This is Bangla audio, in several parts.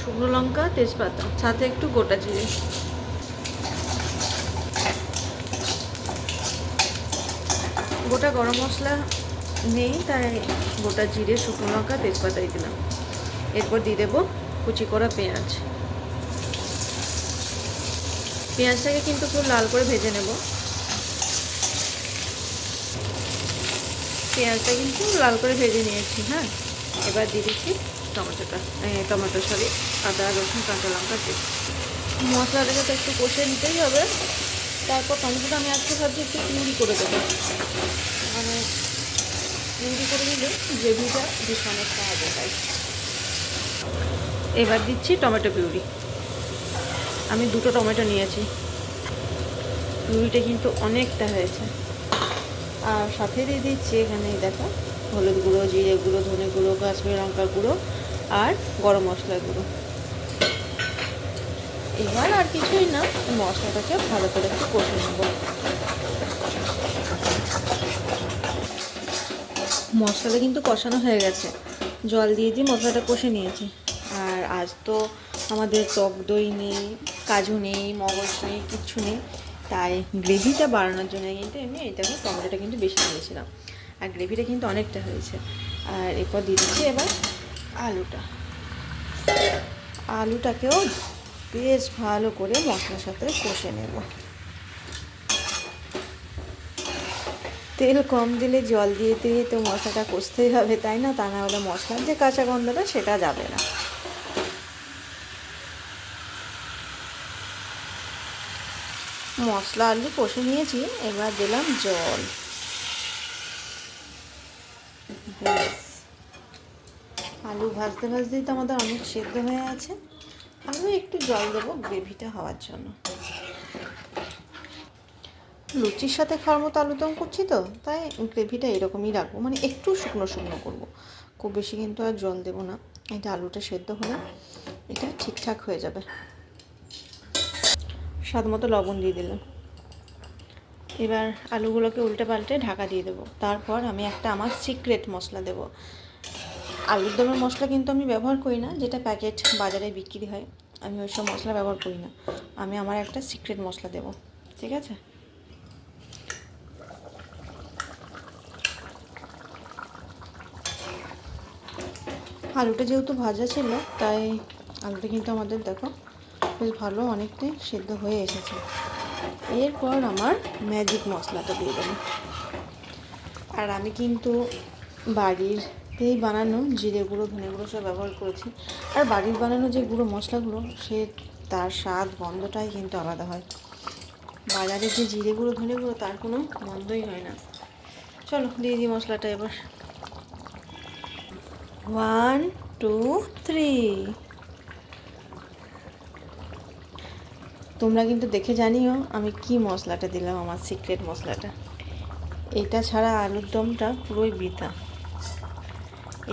শুকনো লঙ্কা, তেজপাতা, সাথে একটু গোটা জিরে। গোটা গরম মশলা নেই, তাই গোটা জিরে, শুকনো লঙ্কা তেজপাতাই দিলাম। এরপর দিয়ে দেবো কুচি করা পেঁয়াজ। পেঁয়াজটাকে কিন্তু খুব লাল করে ভেজে নেব। পেঁয়াজটা কিন্তু লাল করে ভেজে নিয়েছি হ্যাঁ? এবার দিয়ে দিচ্ছি টমেটোটা টমেটো সরি, আদা, রসুন, কাঁচা লঙ্কা পেস্ট মশলাটাকে তো একটু কষে নিতেই হবে। তারপর টমেটোটা আমি আজকে ভাবছি একটু পিউরি করে দেবো। মানে পিউরি করে দিলে গ্রেভিটা বেশ অনেকটা হবে তাই। এবার দিচ্ছি টমেটো পিউরি। আমি দুটো টমেটো নিয়েছি। পিউরিটা কিন্তু অনেকটা হয়েছে। আর সাথে দিয়ে দিচ্ছি এখানে, দেখো, হলুদ গুঁড়ো, জিরে গুঁড়ো, ধনে গুঁড়ো, কাশ্মীর লঙ্কার গুঁড়ো। আর গরম মশলা গুঁড়ো এবার আর কিছুই না, মশলাটাকে ভালো করে একটু কষে নেব। মশলাটা কিন্তু কষানো হয়ে গেছে। জল দিয়ে দিয়ে মশলাটা কষে নিয়েছি। আর আজ তো আমাদের টক দই নেই, কাজু নেই, মগজ নেই, কিচ্ছু নেই। তাই গ্রেভিটা বাড়ানোর জন্য কিন্তু এমনি এটাকে টমেটোটা কিন্তু বেশি দিয়েছিলাম। আর গ্রেভিটা কিন্তু অনেকটা হয়েছে। আর এরপর দিয়ে দিচ্ছি এবার আলুটা। আলুটাকেও বেশ ভালো করে মশলার সাথে কষে নেব। তেল কম দিলে জল দিয়ে দিয়ে তো মশলাটা কষতেই হবে, তাই না? তা না হলে মশলার যে কাঁচা গন্ধটা সেটা যাবে না। মশলা আলু কষে নিয়েছি, এবার দিলাম জল। আলু ভাজতে ভাজতেই তো আমাদের অনেক সেদ্ধ হয়ে আছে। আরও একটু জল দেবো গ্রেভিটা হওয়ার জন্য। লুচির সাথে খাওয়ার মতো আলুদম করছি তো, তাই গ্রেভিটা এরকমই রাখব। মানে একটু শুকনো শুকনো করব। খুব বেশি কিন্তু আর জল দেবো না। এটা আলুটা সেদ্ধ হলে, এটা ঠিকঠাক হয়ে যাবে। স্বাদ মতো লবণ দিয়ে দিলাম। এবার আলুগুলোকে উল্টে পাল্টে ঢাকা দিয়ে দেবো। তারপর আমি একটা আমার সিক্রেট মশলা দেবো। আলুর দমের মশলা কিন্তু আমি ব্যবহার করি না, যেটা প্যাকেট বাজারে বিক্রি হয়, আমি ওইসব মশলা ব্যবহার করি না। আমি আমার একটা সিক্রেট মশলা দেবো, ঠিক আছে? আলুটা যেহেতু ভাজা ছিল, তাই আলুটা কিন্তু আমাদের দেখো বেশ ভালো অনেকটাই সেদ্ধ হয়ে এসেছে। এরপর আমার ম্যাজিক মশলাটা দিয়ে দেবো। আর আমি কিন্তু বাড়িরতেই বানানো জিরে গুঁড়ো, ধনে গুঁড়ো সব ব্যবহার করেছি। আর বাড়ির বানানো যে গুঁড়ো মশলাগুলো, সে তার স্বাদ, গন্ধটাই কিন্তু আলাদা হয়। বাজারে যে জিরে গুঁড়ো, ধনে গুঁড়ো, তার কোনো গন্ধই হয় না। চলো, দিয়ে দিই মশলাটা এবার। ওয়ান টু থ্রি তোমরা কিন্তু দেখে জানিও আমি কি মশলাটা দিলাম, আমার সিক্রেট মশলাটা। এটা ছাড়া আলুর দমটা পুরোই বৃথা।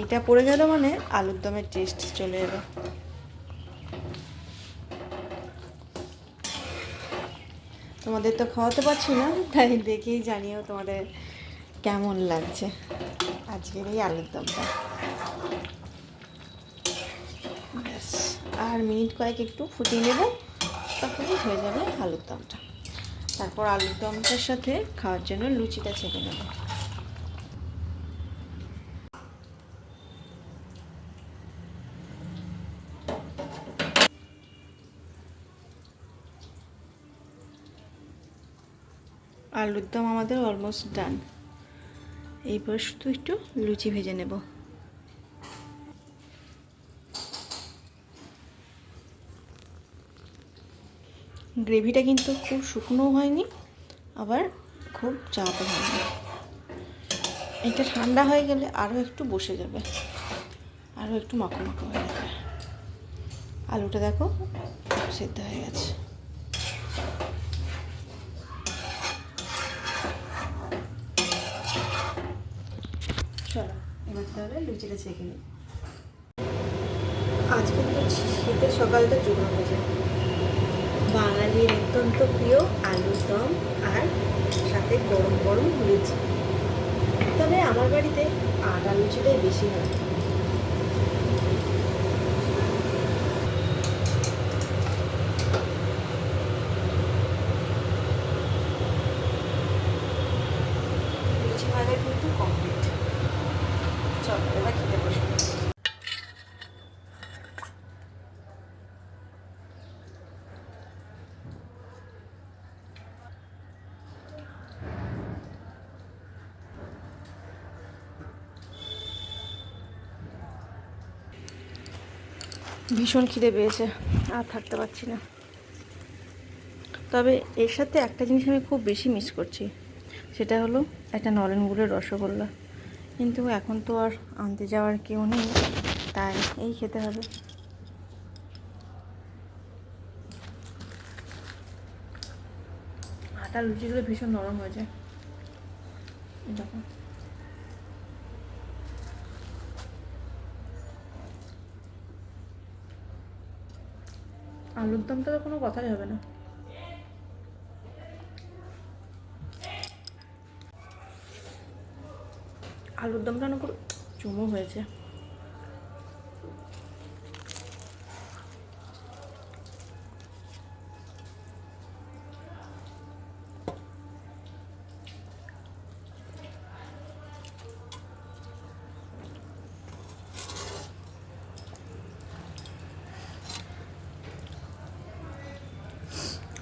এটা পড়ে গেল মানে আলুর দমের টেস্ট চলে এলো। তোমাদের তো খাওয়াতে পারছি না, তাই দেখেই জানিও তোমাদের কেমন লাগছে আজকের এই আলুর দমটা। আর মিনিট কয়েক একটু ফুটিয়ে নেব, তারপরে হয়ে যাবে আলুর দমটা। তারপর আলুর দমটার সাথে খাওয়ার জন্য লুচিটা ছেঁকে নেব। আলুর দম আমাদের অলমোস্ট ডান এইবার শুধু একটু লুচি ভেজে নেব। গ্রেভিটা কিন্তু খুব শুকনো হয়নি, আবার খুব চাপও হয়নি। এটা ঠান্ডা হয়ে গেলে আরও একটু বসে যাবে, আরও একটু মাখো মাখো হয়ে যাবে। আলুটা দেখো সেদ্ধ হয়ে গেছে। চলো, এবার তাহলে লুচিটা ছেঁকে নিই। আজকে তো শীতের সকালটা জমে হয়েছে বাঙালির অত্যন্ত প্রিয় আলুর দম আর সাথে গরম গরম লুচি। তবে আমার বাড়িতে আটা লুচিটাই বেশি হয়। ভীষণ খিদে পেয়েছে, আর থাকতে পারছি না। তবে এর সাথে একটা জিনিস আমি খুব বেশি মিস করছি, সেটা হলো একটা নলেন গুড়ের রসগোল্লা। কিন্তু এখন তো আর আনতে যাওয়ার কেউ নেই, তাই এই খেতে হবে। আটা লুচিগুলো ভীষণ নরম হয়ে যায়। দেখো। আলুর দমটা তো কোনো কথাই হবে না। আলুর দমটা না চুমো হয়েছে।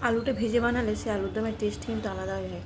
আলুটা ভেজে বানালে সে আলুর দমের টেস্ট কিন্তু আলাদা হয়ে